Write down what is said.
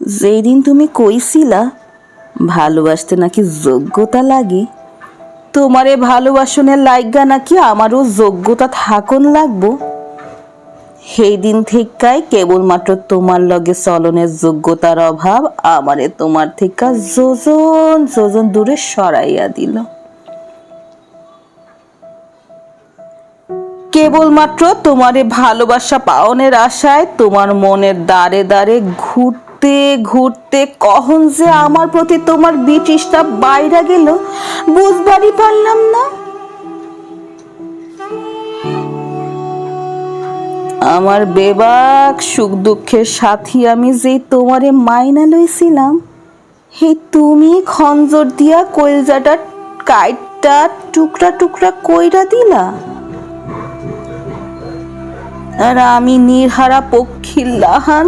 যেই দিন তুমি কইছিলা, ভালোবাসতে নাকি যোগ্যতা লাগে, তোমারে ভালোবাসনের লাইগা নাকি আমারও যোগ্যতা থাকুন লাগবো। সেই দিন থেকাই কেবলমাত্র তোমার লগে চলনের যোগ্যতার অভাব আমারে তোমার থেকে যোজন যোজন দূরে সরাইয়া দিল। কেবলমাত্র তোমারে ভালোবাসা পাওনের আশায় তোমার মনের দ্বারে দ্বারে ঘুরতে ঘুরতে কখন যে আমার প্রতি তোমার বিতৃষ্ণা বাইরা গেল, বুঝবারই পারলাম না। আমার বেবাক সুখ দুঃখের সাথী আমি যে তোমারে মাইনা লইছিলাম, হে তুমি খঞ্জর দিয়া কইলজাটা কাইটটা টুকরা টুকরা কইরা দিলা। আর আমি নির্হারা পক্ষী লাহান